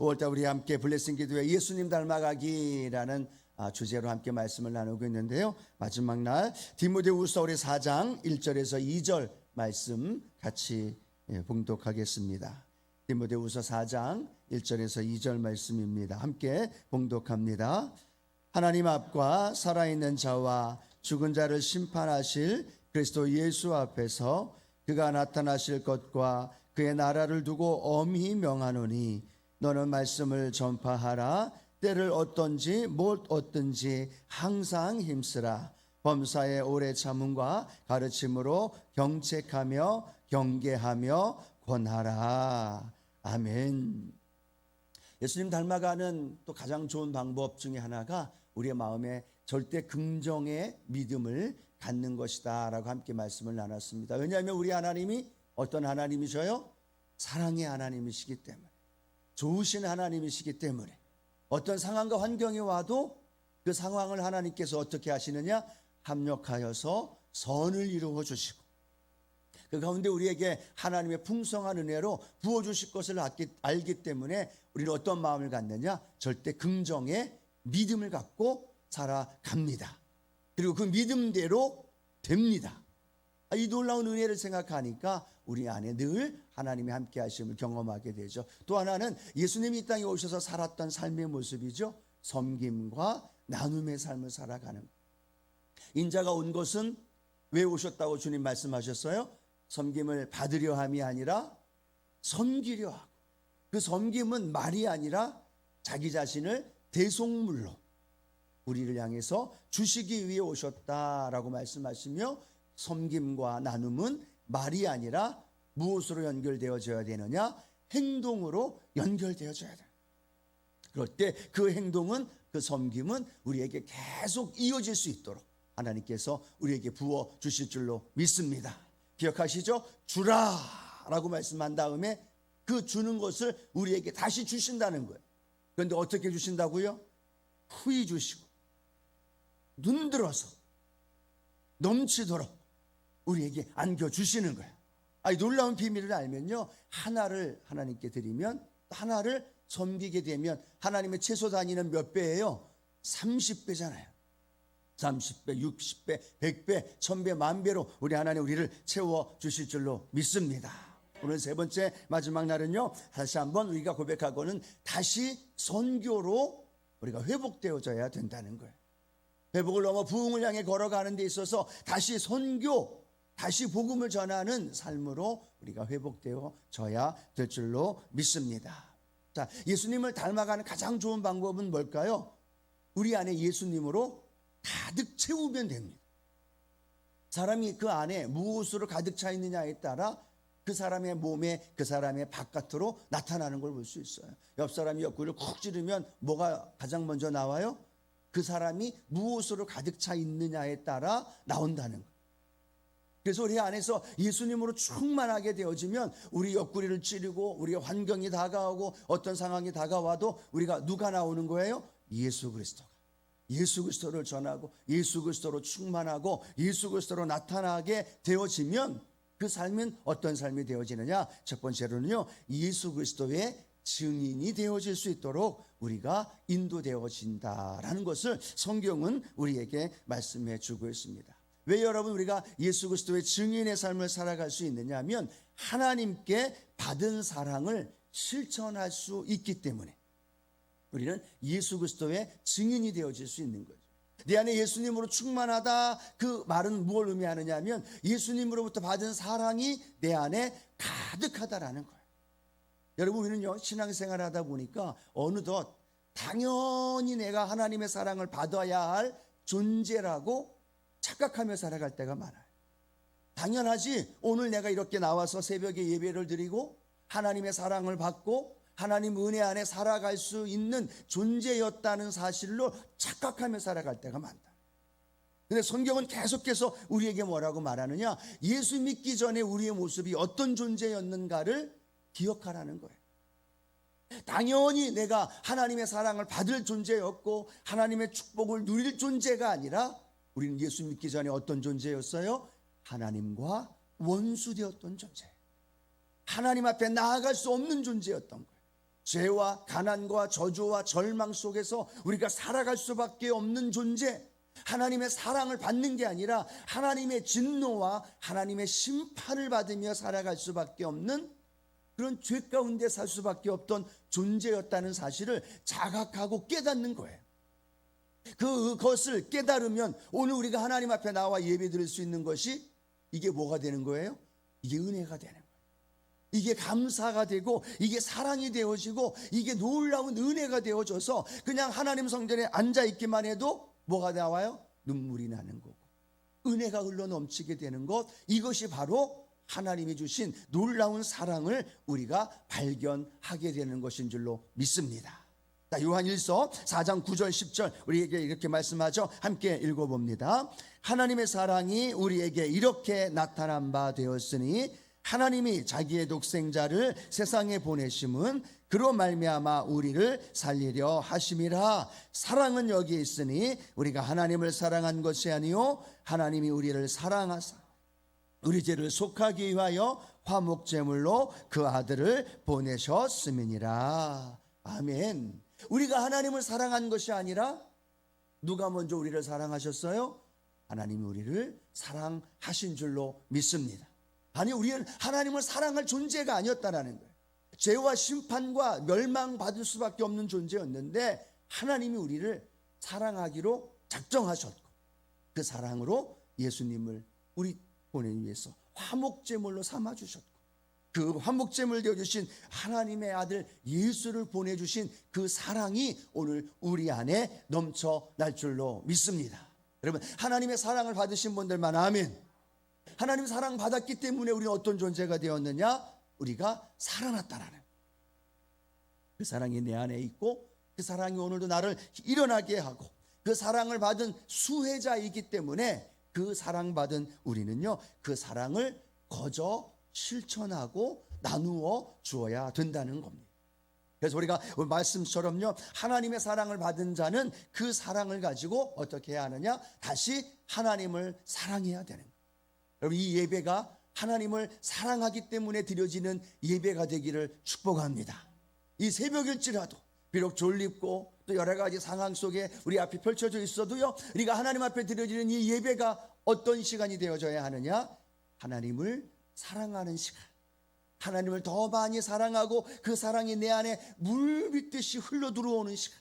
5월달 우리 함께 블레싱 기도회 예수님 닮아가기라는 아, 주제로 함께 말씀을 나누고 있는데요. 마지막 날 디모데후서 우리 4장 1절에서 2절 말씀 같이 예, 봉독하겠습니다. 디모데후서 4장 1절에서 2절 말씀입니다. 함께 봉독합니다. 하나님 앞과 살아있는 자와 죽은 자를 심판하실 그리스도 예수 앞에서 그가 나타나실 것과 그의 나라를 두고 엄히 명하노니 너는 말씀을 전파하라 때를 얻든지 못 얻든지 항상 힘쓰라 범사의 오래 참음과 가르침으로 경책하며 경계하며 권하라 아멘. 예수님 닮아가는 또 가장 좋은 방법 중에 하나가 우리의 마음에 절대 긍정의 믿음을 갖는 것이다 라고 함께 말씀을 나눴습니다. 왜냐하면 우리 하나님이 어떤 하나님이셔요? 사랑의 하나님이시기 때문에 좋으신 하나님이시기 때문에 어떤 상황과 환경이 와도 그 상황을 하나님께서 어떻게 하시느냐? 합력하여서 선을 이루어 주시고 그 가운데 우리에게 하나님의 풍성한 은혜로 부어 주실 것을 알기 때문에 우리는 어떤 마음을 갖느냐? 절대 긍정의 믿음을 갖고 살아갑니다. 그리고 그 믿음대로 됩니다. 아, 이 놀라운 은혜를 생각하니까 우리 안에 늘 하나님의 함께 하심을 경험하게 되죠. 또 하나는 예수님이 이 땅에 오셔서 살았던 삶의 모습이죠. 섬김과 나눔의 삶을 살아가는. 인자가 온 것은 왜 오셨다고 주님 말씀하셨어요? 섬김을 받으려 함이 아니라 섬기려 하고 그 섬김은 말이 아니라 자기 자신을 대속물로 우리를 향해서 주시기 위해 오셨다라고 말씀하시며 섬김과 나눔은 말이 아니라 무엇으로 연결되어져야 되느냐? 행동으로 연결되어져야 돼. 그럴 때 그 행동은 그 섬김은 우리에게 계속 이어질 수 있도록 하나님께서 우리에게 부어 주실 줄로 믿습니다. 기억하시죠? 주라라고 말씀한 다음에 그 주는 것을 우리에게 다시 주신다는 거예요. 그런데 어떻게 주신다고요? 후히 주시고 눈 들어서 넘치도록 우리에게 안겨 주시는 거예요. 아니 놀라운 비밀을 알면요. 하나를 하나님께 드리면 하나를 섬기게 되면 하나님의 채소 단위는 몇 배예요? 30배잖아요. 30배, 60배, 100배, 1000배, 만배로 우리 하나님 우리를 채워 주실 줄로 믿습니다. 오늘 세 번째 마지막 날은요. 다시 한번 우리가 고백하고는 다시 선교로 우리가 회복되어져야 된다는 거예요. 회복을 넘어 부흥을 향해 걸어가는 데 있어서 다시 선교, 다시 복음을 전하는 삶으로 우리가 회복되어 져야 될 줄로 믿습니다. 자, 예수님을 닮아가는 가장 좋은 방법은 뭘까요? 우리 안에 예수님으로 가득 채우면 됩니다. 사람이 그 안에 무엇으로 가득 차 있느냐에 따라 그 사람의 몸에 그 사람의 바깥으로 나타나는 걸 볼 수 있어요. 옆 사람이 옆구리를 쿡 찌르면 뭐가 가장 먼저 나와요? 그 사람이 무엇으로 가득 차 있느냐에 따라 나온다는 거예요. 그래서 우리 안에서 예수님으로 충만하게 되어지면 우리 옆구리를 찌르고 우리의 환경이 다가오고 어떤 상황이 다가와도 우리가 누가 나오는 거예요? 예수 그리스도. 예수 그리스도를 전하고 예수 그리스도로 충만하고 예수 그리스도로 나타나게 되어지면 그 삶은 어떤 삶이 되어지느냐? 첫 번째로는요. 예수 그리스도의 증인이 되어질 수 있도록 우리가 인도되어진다라는 것을 성경은 우리에게 말씀해 주고 있습니다. 왜 여러분 우리가 예수 그리스도의 증인의 삶을 살아갈 수 있느냐면 하나님께 받은 사랑을 실천할 수 있기 때문에 우리는 예수 그리스도의 증인이 되어질 수 있는 거죠. 내 안에 예수님으로 충만하다 그 말은 무엇을 의미하느냐 하면 예수님으로부터 받은 사랑이 내 안에 가득하다라는 거예요. 여러분 우리는요 신앙생활 하다 보니까 어느덧 당연히 내가 하나님의 사랑을 받아야 할 존재라고 착각하며 살아갈 때가 많아요. 당연하지 오늘 내가 이렇게 나와서 새벽에 예배를 드리고 하나님의 사랑을 받고 하나님 은혜 안에 살아갈 수 있는 존재였다는 사실로 착각하며 살아갈 때가 많다. 근데 성경은 계속해서 우리에게 뭐라고 말하느냐? 예수 믿기 전에 우리의 모습이 어떤 존재였는가를 기억하라는 거예요. 당연히 내가 하나님의 사랑을 받을 존재였고 하나님의 축복을 누릴 존재가 아니라 우리는 예수 믿기 전에 어떤 존재였어요? 하나님과 원수되었던 존재. 하나님 앞에 나아갈 수 없는 존재였던 거예요. 죄와 가난과 저주와 절망 속에서 우리가 살아갈 수밖에 없는 존재. 하나님의 사랑을 받는 게 아니라 하나님의 진노와 하나님의 심판을 받으며 살아갈 수밖에 없는 그런 죄 가운데 살 수밖에 없던 존재였다는 사실을 자각하고 깨닫는 거예요. 그것을 깨달으면 오늘 우리가 하나님 앞에 나와 예배 드릴 수 있는 것이 이게 뭐가 되는 거예요? 이게 은혜가 되는 거예요. 이게 감사가 되고 이게 사랑이 되어지고 이게 놀라운 은혜가 되어져서 그냥 하나님 성전에 앉아 있기만 해도 뭐가 나와요? 눈물이 나는 거고 은혜가 흘러 넘치게 되는 것 이것이 바로 하나님이 주신 놀라운 사랑을 우리가 발견하게 되는 것인 줄로 믿습니다. 자, 요한 1서 4장 9절 10절 우리에게 이렇게 말씀하죠. 함께 읽어 봅니다. 하나님의 사랑이 우리에게 이렇게 나타난 바 되었으니 하나님이 자기의 독생자를 세상에 보내심은 그로 말미암아 우리를 살리려 하심이라 사랑은 여기 있으니 우리가 하나님을 사랑한 것이 아니요 하나님이 우리를 사랑하사 우리 죄를 속하기 위하여 화목제물로 그 아들을 보내셨음이니라 아멘 우리가 하나님을 사랑한 것이 아니라 누가 먼저 우리를 사랑하셨어요? 하나님이 우리를 사랑하신 줄로 믿습니다 아니 우리는 하나님을 사랑할 존재가 아니었다라는 거예요. 죄와 심판과 멸망받을 수밖에 없는 존재였는데 하나님이 우리를 사랑하기로 작정하셨고 그 사랑으로 예수님을 우리 보내기 위해서 화목제물로 삼아 주셨고 그 화목제물 되어 주신 하나님의 아들 예수를 보내 주신 그 사랑이 오늘 우리 안에 넘쳐 날 줄로 믿습니다. 여러분 하나님의 사랑을 받으신 분들만 아멘. 하나님 사랑 받았기 때문에 우리는 어떤 존재가 되었느냐? 우리가 살아났다라는 그 사랑이 내 안에 있고 그 사랑이 오늘도 나를 일어나게 하고 그 사랑을 받은 수혜자이기 때문에 그 사랑받은 우리는요 그 사랑을 거저 실천하고 나누어 주어야 된다는 겁니다. 그래서 우리가 말씀처럼요 하나님의 사랑을 받은 자는 그 사랑을 가지고 어떻게 해야 하느냐 다시 하나님을 사랑해야 되는 거예요. 여러분 이 예배가 하나님을 사랑하기 때문에 드려지는 예배가 되기를 축복합니다. 이 새벽일지라도 비록 졸립고 또 여러 가지 상황 속에 우리 앞이 펼쳐져 있어도요. 우리가 하나님 앞에 드려지는 이 예배가 어떤 시간이 되어져야 하느냐? 하나님을 사랑하는 시간. 하나님을 더 많이 사랑하고 그 사랑이 내 안에 물 빗듯이 흘러 들어오는 시간.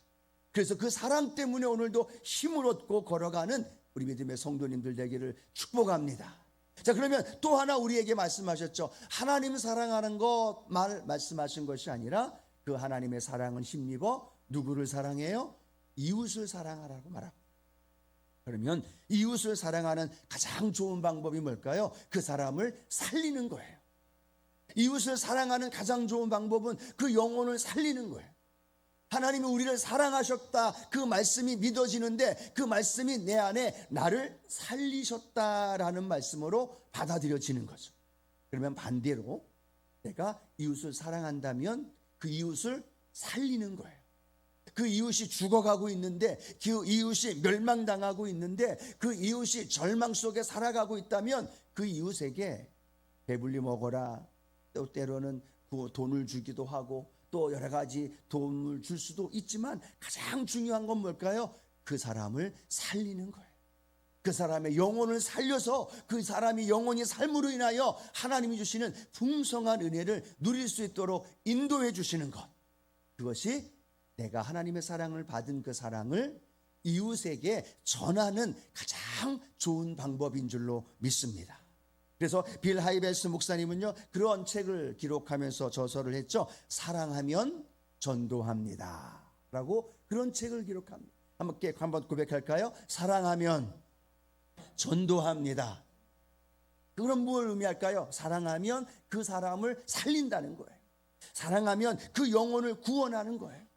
그래서 그 사랑 때문에 오늘도 힘을 얻고 걸어가는 우리 믿음의 성도님들 되기를 축복합니다. 자, 그러면 또 하나 우리에게 말씀하셨죠. 하나님 사랑하는 것만 말씀하신 것이 아니라 그 하나님의 사랑은 힘입어 누구를 사랑해요? 이웃을 사랑하라고 말하고. 그러면 이웃을 사랑하는 가장 좋은 방법이 뭘까요? 그 사람을 살리는 거예요. 이웃을 사랑하는 가장 좋은 방법은 그 영혼을 살리는 거예요. 하나님이 우리를 사랑하셨다. 그 말씀이 믿어지는데 그 말씀이 내 안에 나를 살리셨다라는 말씀으로 받아들여지는 거죠. 그러면 반대로 내가 이웃을 사랑한다면 그 이웃을 살리는 거예요. 그 이웃이 죽어가고 있는데 그 이웃이 멸망당하고 있는데 그 이웃이 절망 속에 살아가고 있다면 그 이웃에게 배불리 먹어라. 또 때로는 그 돈을 주기도 하고 또 여러 가지 도움을 줄 수도 있지만 가장 중요한 건 뭘까요? 그 사람을 살리는 거예요. 그 사람의 영혼을 살려서 그 사람이 영혼이 삶으로 인하여 하나님이 주시는 풍성한 은혜를 누릴 수 있도록 인도해 주시는 것. 그것이 내가 하나님의 사랑을 받은 그 사랑을 이웃에게 전하는 가장 좋은 방법인 줄로 믿습니다. 그래서 빌 하이베스 목사님은요 그런 책을 기록하면서 저서를 했죠. 사랑하면 전도합니다.라고 그런 책을 기록합니다. 함께 한번 고백할까요? 사랑하면 전도합니다. 그럼 뭘 의미할까요? 사랑하면 그 사람을 살린다는 거예요. 사랑하면 그 영혼을 구원하는 거예요.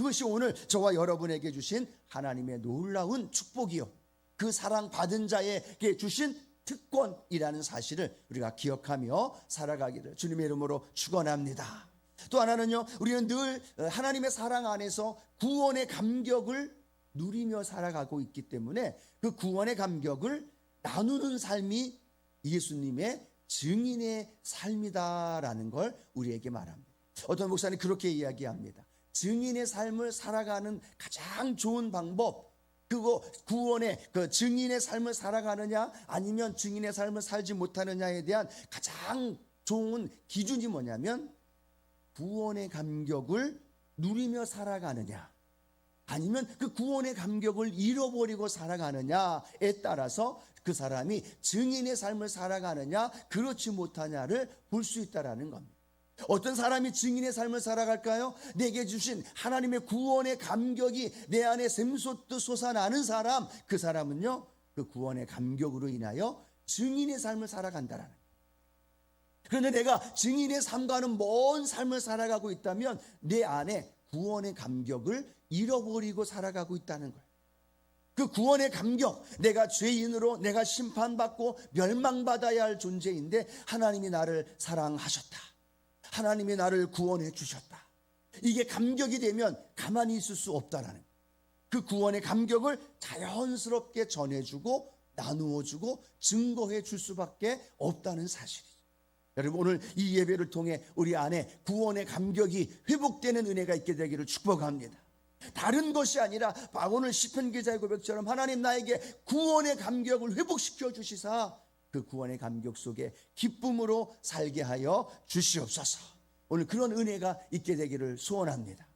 그것이 오늘 저와 여러분에게 주신 하나님의 놀라운 축복이요. 그 사랑 받은 자에게 주신 특권이라는 사실을 우리가 기억하며 살아가기를 주님의 이름으로 축원합니다. 또 하나는요. 우리는 늘 하나님의 사랑 안에서 구원의 감격을 누리며 살아가고 있기 때문에 그 구원의 감격을 나누는 삶이 예수님의 증인의 삶이다라는 걸 우리에게 말합니다. 어떤 목사님 그렇게 이야기합니다. 증인의 삶을 살아가는 가장 좋은 방법 그거 구원의 그 증인의 삶을 살아가느냐 아니면 증인의 삶을 살지 못하느냐에 대한 가장 좋은 기준이 뭐냐면 구원의 감격을 누리며 살아가느냐 아니면 그 구원의 감격을 잃어버리고 살아가느냐에 따라서 그 사람이 증인의 삶을 살아가느냐 그렇지 못하냐를 볼 수 있다라는 겁니다. 어떤 사람이 증인의 삶을 살아갈까요? 내게 주신 하나님의 구원의 감격이 내 안에 샘솟듯 솟아나는 사람, 그 사람은요, 그 구원의 감격으로 인하여 증인의 삶을 살아간다라는 거예요. 그런데 내가 증인의 삶과는 먼 삶을 살아가고 있다면 내 안에 구원의 감격을 잃어버리고 살아가고 있다는 거예요. 그 구원의 감격, 내가 죄인으로 내가 심판받고 멸망받아야 할 존재인데 하나님이 나를 사랑하셨다. 하나님이 나를 구원해 주셨다. 이게 감격이 되면 가만히 있을 수 없다라는 그 구원의 감격을 자연스럽게 전해주고 나누어주고 증거해 줄 수밖에 없다는 사실이죠. 여러분 오늘 이 예배를 통해 우리 안에 구원의 감격이 회복되는 은혜가 있게 되기를 축복합니다. 다른 것이 아니라 오늘 시편 기자의 고백처럼 하나님 나에게 구원의 감격을 회복시켜 주시사 그 구원의 감격 속에 기쁨으로 살게 하여 주시옵소서. 오늘 그런 은혜가 있게 되기를 소원합니다.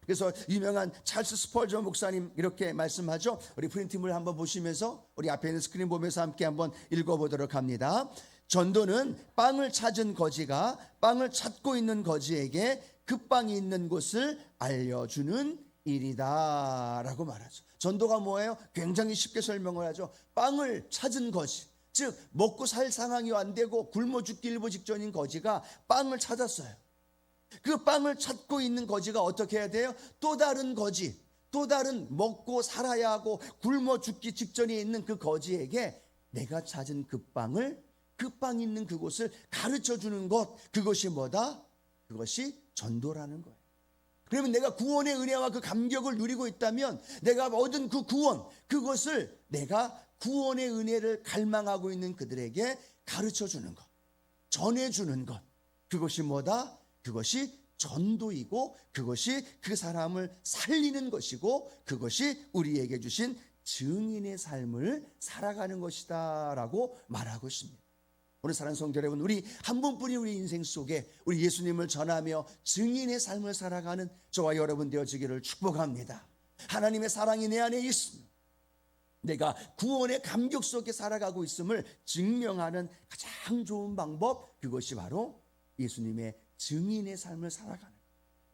그래서 유명한 찰스 스펄저 목사님 이렇게 말씀하죠. 우리 프린팅을 한번 보시면서 우리 앞에 있는 스크린 보면서 함께 한번 읽어보도록 합니다. 전도는 빵을 찾은 거지가 빵을 찾고 있는 거지에게 그 빵이 있는 곳을 알려주는 일이다라고 말하죠. 전도가 뭐예요? 굉장히 쉽게 설명을 하죠. 빵을 찾은 거지. 즉 먹고 살 상황이 안 되고 굶어 죽기 일보 직전인 거지가 빵을 찾았어요. 그 빵을 찾고 있는 거지가 어떻게 해야 돼요? 또 다른 거지, 또 다른 먹고 살아야 하고 굶어 죽기 직전에 있는 그 거지에게 내가 찾은 그 빵을 그 빵 있는 그곳을 가르쳐 주는 것 그것이 뭐다? 그것이 전도라는 거예요. 그러면 내가 구원의 은혜와 그 감격을 누리고 있다면 내가 얻은 그 구원 그것을 내가 구원의 은혜를 갈망하고 있는 그들에게 가르쳐 주는 것, 전해 주는 것. 그것이 뭐다? 그것이 전도이고 그것이 그 사람을 살리는 것이고 그것이 우리에게 주신 증인의 삶을 살아가는 것이다라고 말하고 있습니다. 오늘 사랑하는 성도 여러분, 우리 한 분뿐인 우리 인생 속에 우리 예수님을 전하며 증인의 삶을 살아가는 저와 여러분 되어지기를 축복합니다. 하나님의 사랑이 내 안에 있습니다. 내가 구원의 감격 속에 살아가고 있음을 증명하는 가장 좋은 방법 그것이 바로 예수님의 증인의 삶을 살아가는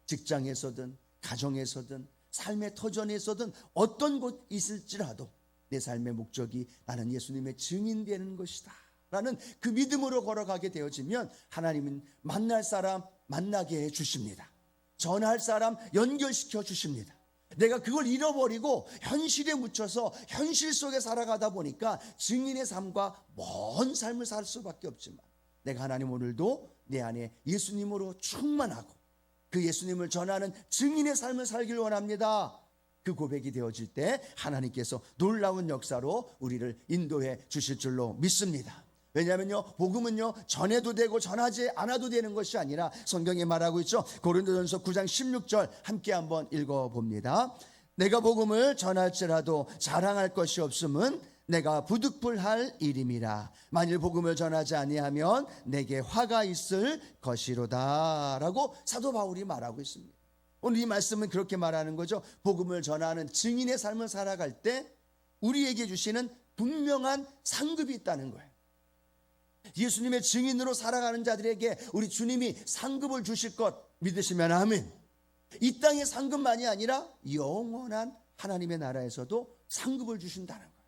직장에서든 가정에서든 삶의 터전에서든 어떤 곳 있을지라도 내 삶의 목적이 나는 예수님의 증인 되는 것이다. 라는 그 믿음으로 걸어가게 되어지면 하나님은 만날 사람 만나게 해 주십니다. 전할 사람 연결시켜 주십니다. 내가 그걸 잃어버리고 현실에 묻혀서 현실 속에 살아가다 보니까 증인의 삶과 먼 삶을 살 수밖에 없지만 내가 하나님 오늘도 내 안에 예수님으로 충만하고 그 예수님을 전하는 증인의 삶을 살길 원합니다. 그 고백이 되어질 때 하나님께서 놀라운 역사로 우리를 인도해 주실 줄로 믿습니다. 왜냐하면요 복음은요 전해도 되고 전하지 않아도 되는 것이 아니라 성경에 말하고 있죠. 고린도전서 9장 16절 함께 한번 읽어 봅니다. 내가 복음을 전할지라도 자랑할 것이 없음은 내가 부득불할 일임이라. 만일 복음을 전하지 아니하면 내게 화가 있을 것이로다라고 사도 바울이 말하고 있습니다. 오늘 이 말씀은 그렇게 말하는 거죠. 복음을 전하는 증인의 삶을 살아갈 때 우리에게 주시는 분명한 상급이 있다는 거예요 예수님의 증인으로 살아가는 자들에게 우리 주님이 상급을 주실 것 믿으시면 아멘. 이 땅의 상급만이 아니라 영원한 하나님의 나라에서도 상급을 주신다는 거예요.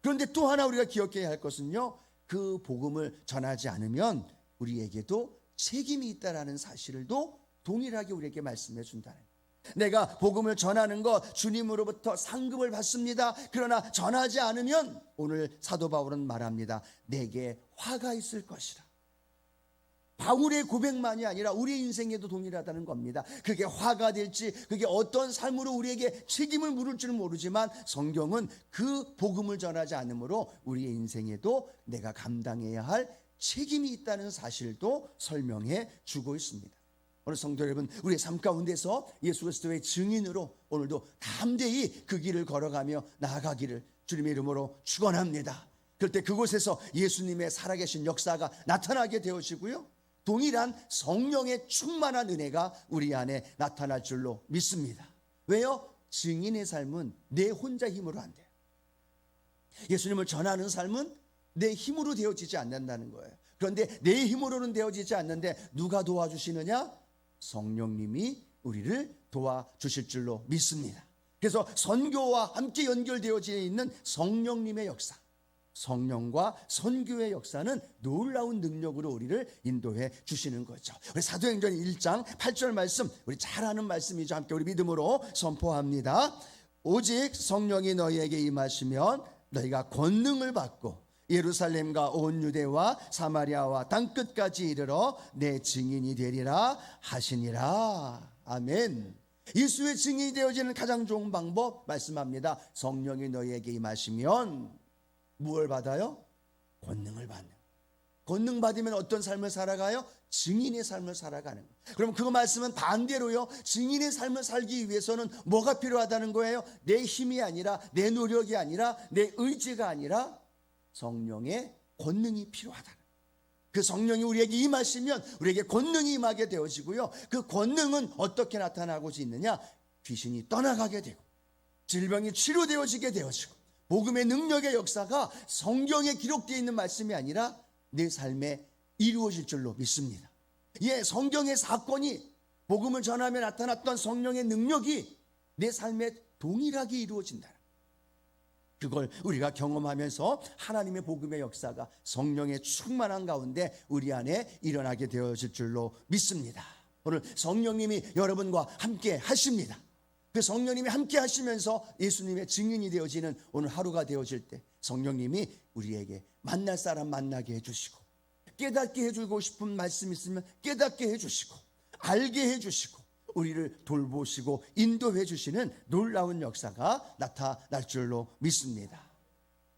그런데 또 하나 우리가 기억해야 할 것은요. 그 복음을 전하지 않으면 우리에게도 책임이 있다라는 사실을도 동일하게 우리에게 말씀해 준다는 거예요. 내가 복음을 전하는 것 주님으로부터 상급을 받습니다. 그러나 전하지 않으면 오늘 사도 바울은 말합니다. 내게 화가 있을 것이라. 바울의 고백만이 아니라 우리 인생에도 동일하다는 겁니다. 그게 화가 될지, 그게 어떤 삶으로 우리에게 책임을 물을지는 모르지만 성경은 그 복음을 전하지 않으므로 우리의 인생에도 내가 감당해야 할 책임이 있다는 사실도 설명해 주고 있습니다. 오늘 성도 여러분, 우리의 삶 가운데서 예수 그리스도의 증인으로 오늘도 담대히 그 길을 걸어가며 나아가기를 주님의 이름으로 축원합니다. 그럴 때 그곳에서 예수님의 살아계신 역사가 나타나게 되어지고요. 동일한 성령의 충만한 은혜가 우리 안에 나타날 줄로 믿습니다. 왜요? 증인의 삶은 내 혼자 힘으로 안 돼요. 예수님을 전하는 삶은 내 힘으로 되어지지 않는다는 거예요. 그런데 내 힘으로는 되어지지 않는데 누가 도와주시느냐? 성령님이 우리를 도와주실 줄로 믿습니다. 그래서 선교와 함께 연결되어져 있는 성령님의 역사. 성령과 선교의 역사는 놀라운 능력으로 우리를 인도해 주시는 거죠. 우리 사도행전 1장 8절 말씀, 우리 잘 아는 말씀이죠. 함께 우리 믿음으로 선포합니다. 오직 성령이 너희에게 임하시면 너희가 권능을 받고 예루살렘과 온 유대와 사마리아와 땅 끝까지 이르러 내 증인이 되리라 하시니라. 아멘. 예수의 증인이 되어지는 가장 좋은 방법 말씀합니다. 성령이 너희에게 임하시면 무엇을 받아요? 권능을 받는. 권능 받으면 어떤 삶을 살아가요? 증인의 삶을 살아가는 거. 그럼 그 말씀은 반대로요. 증인의 삶을 살기 위해서는 뭐가 필요하다는 거예요? 내 힘이 아니라 내 노력이 아니라 내 의지가 아니라 성령의 권능이 필요하다. 그 성령이 우리에게 임하시면 우리에게 권능이 임하게 되어지고요. 그 권능은 어떻게 나타나고 있느냐? 귀신이 떠나가게 되고 질병이 치료되어지게 되어지고 복음의 능력의 역사가 성경에 기록되어 있는 말씀이 아니라 내 삶에 이루어질 줄로 믿습니다. 예, 성경의 사건이 복음을 전하며 나타났던 성령의 능력이 내 삶에 동일하게 이루어진다. 그걸 우리가 경험하면서 하나님의 복음의 역사가 성령의 충만한 가운데 우리 안에 일어나게 되어질 줄로 믿습니다. 오늘 성령님이 여러분과 함께 하십니다. 그 성령님이 함께 하시면서 예수님의 증인이 되어지는 오늘 하루가 되어질 때 성령님이 우리에게 만날 사람 만나게 해주시고 깨닫게 해주고 싶은 말씀 있으면 깨닫게 해주시고 알게 해주시고 우리를 돌보시고 인도해 주시는 놀라운 역사가 나타날 줄로 믿습니다.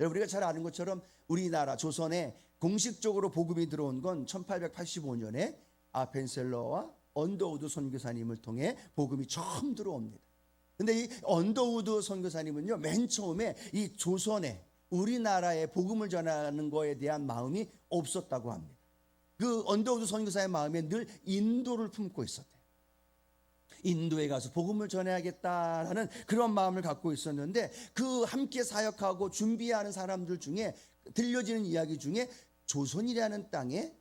여러분 우리가 잘 아는 것처럼 우리나라 조선에 공식적으로 복음이 들어온 건 1885년에 아펜셀러와 언더우드 선교사님을 통해 복음이 처음 들어옵니다. 근데 이 언더우드 선교사님은요 맨 처음에 이 조선에 우리나라에 복음을 전하는 거에 대한 마음이 없었다고 합니다. 그 언더우드 선교사의 마음에 늘 인도를 품고 있었대요. 인도에 가서 복음을 전해야겠다라는 그런 마음을 갖고 있었는데 그 함께 사역하고 준비하는 사람들 중에 들려지는 이야기 중에 조선이라는 땅에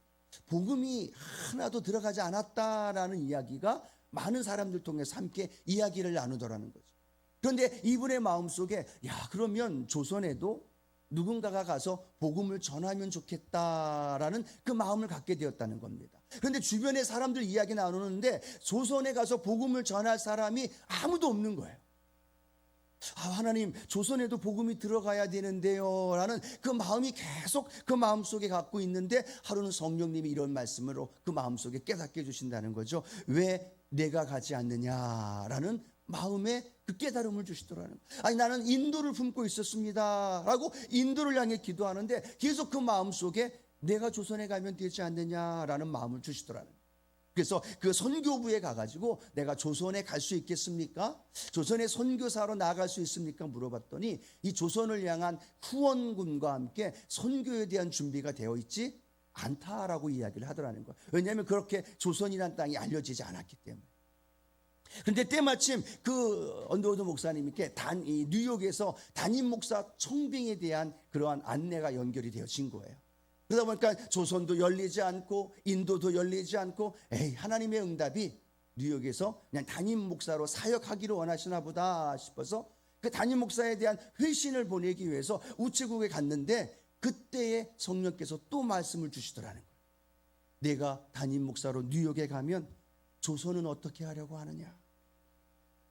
복음이 하나도 들어가지 않았다라는 이야기가 많은 사람들 통해서 함께 이야기를 나누더라는 거죠. 그런데 이분의 마음속에 야 그러면 조선에도 누군가가 가서 복음을 전하면 좋겠다라는 그 마음을 갖게 되었다는 겁니다. 그런데 주변에 사람들 이야기 나누는데 조선에 가서 복음을 전할 사람이 아무도 없는 거예요. 아, 하나님, 조선에도 복음이 들어가야 되는데요. 라는 그 마음이 계속 그 마음 속에 갖고 있는데 하루는 성령님이 이런 말씀으로 그 마음 속에 깨닫게 해주신다는 거죠. 왜 내가 가지 않느냐라는 마음에 그 깨달음을 주시더라는. 아니 나는 인도를 품고 있었습니다라고 인도를 향해 기도하는데 계속 그 마음 속에 내가 조선에 가면 되지 않느냐라는 마음을 주시더라는. 그래서 그 선교부에 가가지고 내가 조선에 갈 수 있겠습니까? 조선의 선교사로 나아갈 수 있습니까? 물어봤더니 이 조선을 향한 후원군과 함께 선교에 대한 준비가 되어 있지 않다라고 이야기를 하더라는 거예요. 왜냐하면 그렇게 조선이란 땅이 알려지지 않았기 때문에. 그런데 때마침 그 언더우드 목사님께 단, 이 뉴욕에서 담임 목사 청빙에 대한 그러한 안내가 연결이 되어진 거예요. 그러다 보니까 조선도 열리지 않고 인도도 열리지 않고 에이 하나님의 응답이 뉴욕에서 그냥 담임 목사로 사역하기를 원하시나 보다 싶어서 그 담임 목사에 대한 회신을 보내기 위해서 우체국에 갔는데 그때에 성령께서 또 말씀을 주시더라는 거예요. 내가 담임 목사로 뉴욕에 가면 조선은 어떻게 하려고 하느냐?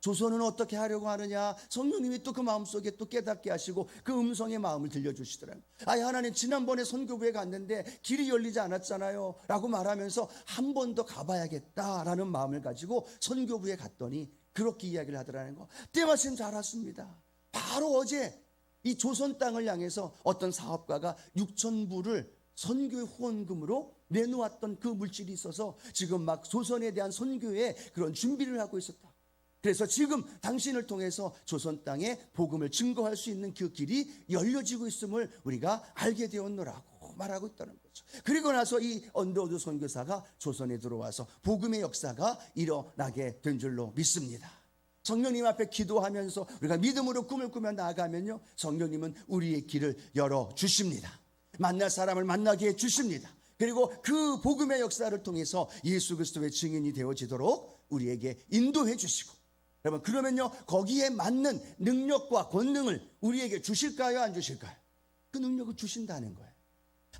조선은 어떻게 하려고 하느냐? 성령님이 또 그 마음속에 또 깨닫게 하시고 그 음성의 마음을 들려주시더라고요. 아이 하나님 지난번에 선교부에 갔는데 길이 열리지 않았잖아요. 라고 말하면서 한 번 더 가봐야겠다라는 마음을 가지고 선교부에 갔더니 그렇게 이야기를 하더라는 거. 때마침 잘 왔습니다. 바로 어제 이 조선 땅을 향해서 어떤 사업가가 6천 불을 선교 후원금으로 내놓았던 그 물질이 있어서 지금 막 조선에 대한 선교에 그런 준비를 하고 있었다. 그래서 지금 당신을 통해서 조선 땅에 복음을 증거할 수 있는 그 길이 열려지고 있음을 우리가 알게 되었노라고 말하고 있다는 거죠. 그리고 나서 이 언더우드 선교사가 조선에 들어와서 복음의 역사가 일어나게 된 줄로 믿습니다. 성령님 앞에 기도하면서 우리가 믿음으로 꿈을 꾸며 나아가면요. 성령님은 우리의 길을 열어 주십니다. 만날 사람을 만나게 해 주십니다. 그리고 그 복음의 역사를 통해서 예수 그리스도의 증인이 되어지도록 우리에게 인도해 주시고 여러분 그러면요 거기에 맞는 능력과 권능을 우리에게 주실까요 안 주실까요? 그 능력을 주신다는 거예요.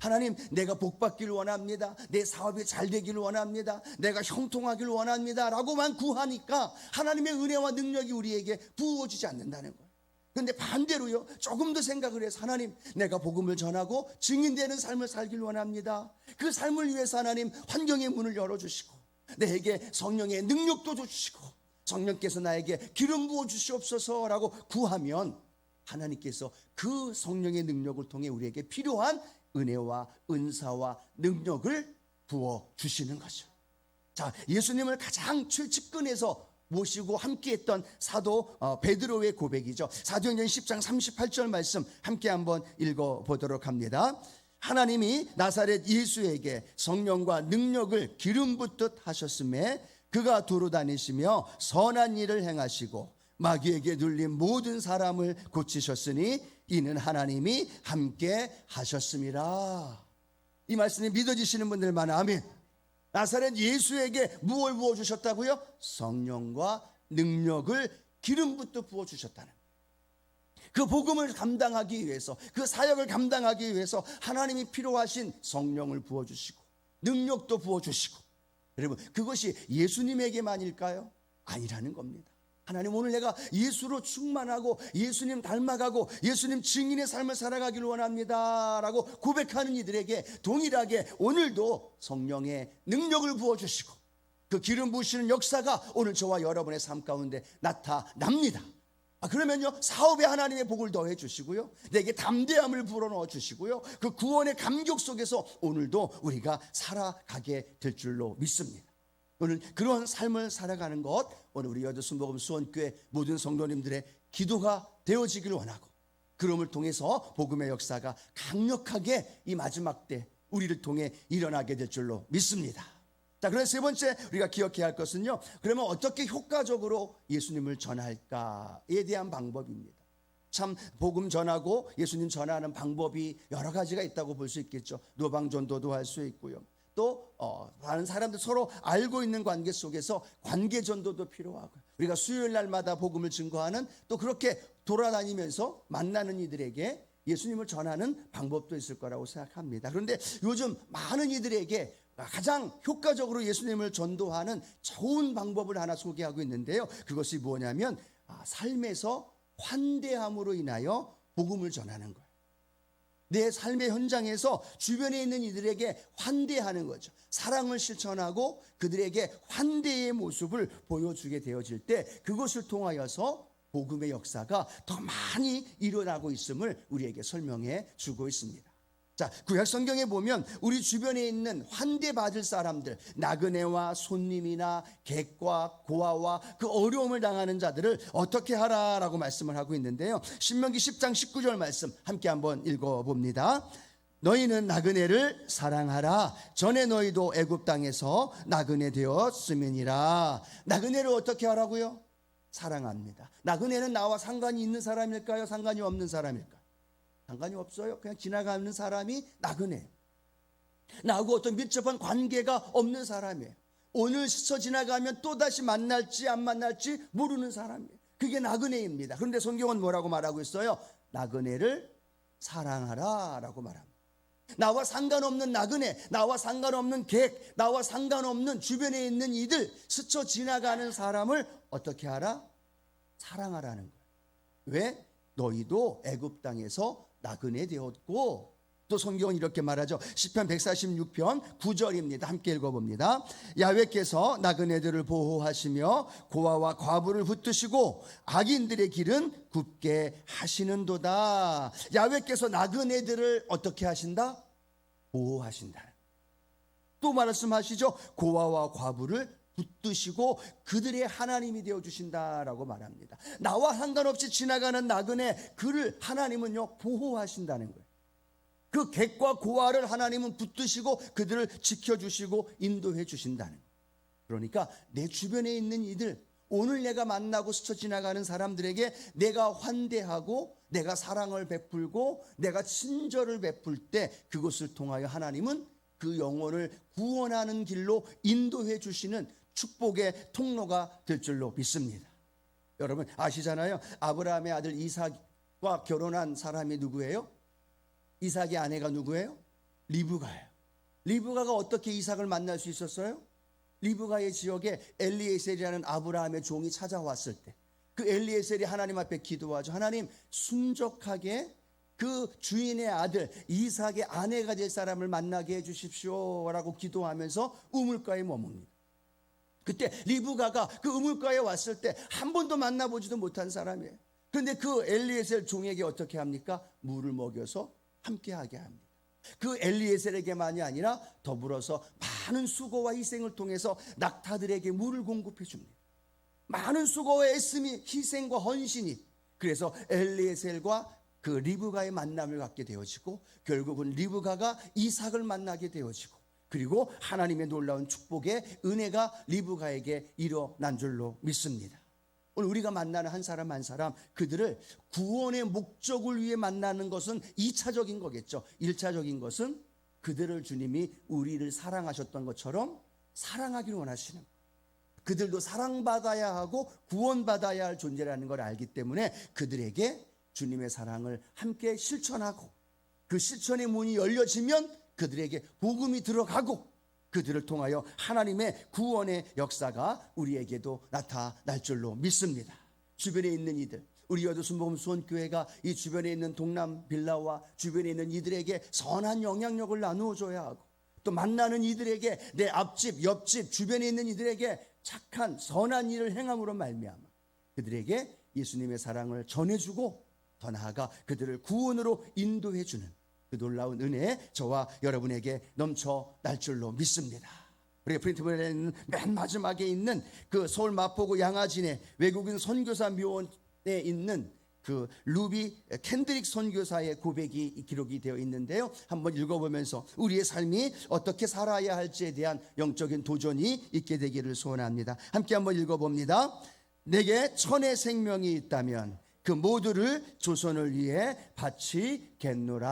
하나님, 내가 복 받기를 원합니다. 내 사업이 잘 되기를 원합니다. 내가 형통하기를 원합니다. 라고만 구하니까 하나님의 은혜와 능력이 우리에게 부어지지 않는다는 거예요. 근데 반대로요, 조금 더 생각을 해서 하나님, 내가 복음을 전하고 증인되는 삶을 살기를 원합니다. 그 삶을 위해서 하나님 환경의 문을 열어주시고, 내게 성령의 능력도 주시고, 성령께서 나에게 기름 부어 주시옵소서라고 구하면 하나님께서 그 성령의 능력을 통해 우리에게 필요한 은혜와 은사와 능력을 부어 주시는 거죠. 자, 예수님을 가장 측근에서 모시고 함께했던 사도 어, 베드로의 고백이죠. 사도행전 10장 38절 말씀 함께 한번 읽어 보도록 합니다. 하나님이 나사렛 예수에게 성령과 능력을 기름 붓듯 하셨음에 그가 두루 다니시며 선한 일을 행하시고 마귀에게 눌린 모든 사람을 고치셨으니 이는 하나님이 함께 하셨습니다. 이 말씀이 믿어지시는 분들만 아멘. 나사렛 예수에게 무엇을 부어 주셨다고요? 성령과 능력을 기름부터 부어 주셨다는. 그 복음을 감당하기 위해서 그 사역을 감당하기 위해서 하나님이 필요하신 성령을 부어 주시고 능력도 부어 주시고 여러분 그것이 예수님에게만일까요? 아니라는 겁니다. 하나님 오늘 내가 예수로 충만하고 예수님 닮아가고 예수님 증인의 삶을 살아가기를 원합니다 라고 고백하는 이들에게 동일하게 오늘도 성령의 능력을 부어주시고 그 기름 부으시는 역사가 오늘 저와 여러분의 삶 가운데 나타납니다. 아, 그러면요, 사업에 하나님의 복을 더해 주시고요, 내게 담대함을 불어넣어 주시고요, 그 구원의 감격 속에서 오늘도 우리가 살아가게 될 줄로 믿습니다. 오늘 그런 삶을 살아가는 것 오늘 우리 여드 순복음 수원교회 모든 성도님들의 기도가 되어지기를 원하고 그럼을 통해서 복음의 역사가 강력하게 이 마지막 때 우리를 통해 일어나게 될 줄로 믿습니다. 자, 그래서 세 번째 우리가 기억해야 할 것은요. 그러면 어떻게 효과적으로 예수님을 전할까에 대한 방법입니다. 참 복음 전하고 예수님 전하는 방법이 여러 가지가 있다고 볼 수 있겠죠. 노방 전도도 할 수 있고요. 또 어, 많은 사람들 서로 알고 있는 관계 속에서 관계 전도도 필요하고 우리가 수요일 날마다 복음을 증거하는 또 그렇게 돌아다니면서 만나는 이들에게 예수님을 전하는 방법도 있을 거라고 생각합니다. 그런데 요즘 많은 이들에게 가장 효과적으로 예수님을 전도하는 좋은 방법을 하나 소개하고 있는데요. 그것이 뭐냐면 아, 삶에서 환대함으로 인하여 복음을 전하는 거예요. 내 삶의 현장에서 주변에 있는 이들에게 환대하는 거죠. 사랑을 실천하고 그들에게 환대의 모습을 보여주게 되어질 때 그것을 통하여서 복음의 역사가 더 많이 일어나고 있음을 우리에게 설명해 주고 있습니다. 자, 구약 성경에 보면 우리 주변에 있는 환대받을 사람들, 나그네와 손님이나 객과 고아와 그 어려움을 당하는 자들을 어떻게 하라라고 말씀을 하고 있는데요. 신명기 10장 19절 말씀 함께 한번 읽어 봅니다. 너희는 나그네를 사랑하라. 전에 너희도 애굽 땅에서 나그네 되었음이니라. 나그네를 어떻게 하라고요? 사랑합니다. 나그네는 나와 상관이 있는 사람일까요? 상관이 없는 사람일까요? 상관이 없어요. 그냥 지나가는 사람이 나그네. 나하고 어떤 밀접한 관계가 없는 사람이에요. 오늘 스쳐 지나가면 또다시 만날지 안 만날지 모르는 사람이에요. 그게 나그네입니다. 그런데 성경은 뭐라고 말하고 있어요? 나그네를 사랑하라 라고 말합니다. 나와 상관없는 나그네, 나와 상관없는 객, 나와 상관없는 주변에 있는 이들, 스쳐 지나가는 사람을 어떻게 하라? 사랑하라는 거예요. 왜? 너희도 애굽 땅에서 나그네 되었고 또 성경은 이렇게 말하죠. 시편 146편 9절입니다. 함께 읽어 봅니다. 야훼께서 나그네들을 보호하시며 고아와 과부를 붙드시고 악인들의 길은 굳게 하시는도다. 야훼께서 나그네들을 어떻게 하신다? 보호하신다. 또 말씀하시죠. 고아와 과부를 붙드시고 그들의 하나님이 되어 주신다라고 말합니다. 나와 상관없이 지나가는 나그네 그를 하나님은요 보호하신다는 거예요. 그 객과 고아를 하나님은 붙드시고 그들을 지켜 주시고 인도해 주신다는 거예요. 그러니까 내 주변에 있는 이들 오늘 내가 만나고 스쳐 지나가는 사람들에게 내가 환대하고 내가 사랑을 베풀고 내가 친절을 베풀 때 그것을 통하여 하나님은 그 영혼을 구원하는 길로 인도해 주시는 축복의 통로가 될 줄로 믿습니다. 여러분 아시잖아요. 아브라함의 아들 이삭과 결혼한 사람이 누구예요? 이삭의 아내가 누구예요? 리브가예요. 리브가가 어떻게 이삭을 만날 수 있었어요? 리브가의 지역에 엘리에셀이라는 아브라함의 종이 찾아왔을 때 그 엘리에셀이 하나님 앞에 기도하죠. 하나님 순적하게 그 주인의 아들 이삭의 아내가 될 사람을 만나게 해 주십시오라고 기도하면서 우물가에 머뭅니다. 그때 리브가가 그 우물가에 왔을 때 한 번도 만나보지도 못한 사람이에요. 그런데 그 엘리에셀 종에게 어떻게 합니까? 물을 먹여서 함께하게 합니다. 그 엘리에셀에게만이 아니라 더불어서 많은 수고와 희생을 통해서 낙타들에게 물을 공급해 줍니다. 많은 수고와 애씀이 희생과 헌신이 그래서 엘리에셀과 그 리브가의 만남을 갖게 되어지고 결국은 리브가가 이삭을 만나게 되어지고 그리고 하나님의 놀라운 축복의 은혜가 리브가에게 일어난 줄로 믿습니다. 오늘 우리가 만나는 한 사람 한 사람 그들을 구원의 목적을 위해 만나는 것은 2차적인 거겠죠. 1차적인 것은 그들을 주님이 우리를 사랑하셨던 것처럼 사랑하기를 원하시는. 그들도 사랑받아야 하고 구원받아야 할 존재라는 걸 알기 때문에 그들에게 주님의 사랑을 함께 실천하고 그 실천의 문이 열려지면 그들에게 복음이 들어가고 그들을 통하여 하나님의 구원의 역사가 우리에게도 나타날 줄로 믿습니다. 주변에 있는 이들, 우리 여도 순복음 수원교회가 이 주변에 있는 동남 빌라와 주변에 있는 이들에게 선한 영향력을 나누어 줘야 하고 또 만나는 이들에게 내 앞집, 옆집, 주변에 있는 이들에게 착한 선한 일을 행함으로 말미암아 그들에게 예수님의 사랑을 전해주고 더 나아가 그들을 구원으로 인도해 주는 그 놀라운 은혜 저와 여러분에게 넘쳐 날 줄로 믿습니다. 우리 프린트본에 있는 맨 마지막에 있는 그 서울 마포구 양아진의 외국인 선교사 묘원에 있는 그 루비 캔드릭 선교사의 고백이 기록이 되어 있는데요. 한번 읽어보면서 우리의 삶이 어떻게 살아야 할지에 대한 영적인 도전이 있게 되기를 소원합니다. 함께 한번 읽어봅니다. 내게 천의 생명이 있다면 그 모두를 조선을 위해 바치겠노라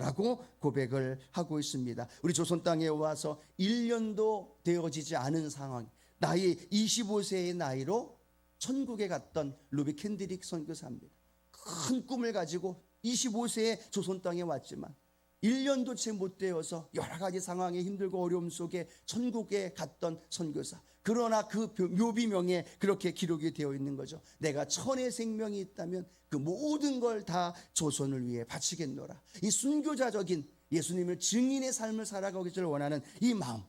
라고 고백을 하고 있습니다. 우리 조선 땅에 와서 1년도 되어지지 않은 상황, 나이 25세의 나이로 천국에 갔던 루비 캔드릭 선교사입니다. 큰 꿈을 가지고 25세에 조선 땅에 왔지만 1년도 채 못 되어서 여러 가지 상황에 힘들고 어려움 속에 천국에 갔던 선교사. 그러나 그 묘비명에 그렇게 기록이 되어 있는 거죠. 내가 천의 생명이 있다면 그 모든 걸 다 조선을 위해 바치겠노라. 이 순교자적인 예수님을 증인의 삶을 살아가기를 원하는 이 마음.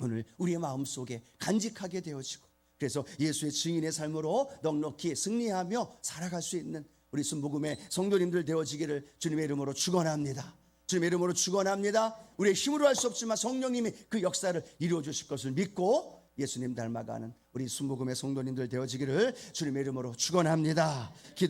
오늘 우리의 마음 속에 간직하게 되어지고 그래서 예수의 증인의 삶으로 넉넉히 승리하며 살아갈 수 있는 우리 순복음의 성도님들 되어지기를 주님의 이름으로 축원합니다. 주님의 이름으로 축원합니다. 우리의 힘으로 할 수 없지만 성령님이 그 역사를 이루어 주실 것을 믿고 예수님 닮아가는 우리 순복음의 성도님들 되어지기를 주님의 이름으로 축원합니다. 기도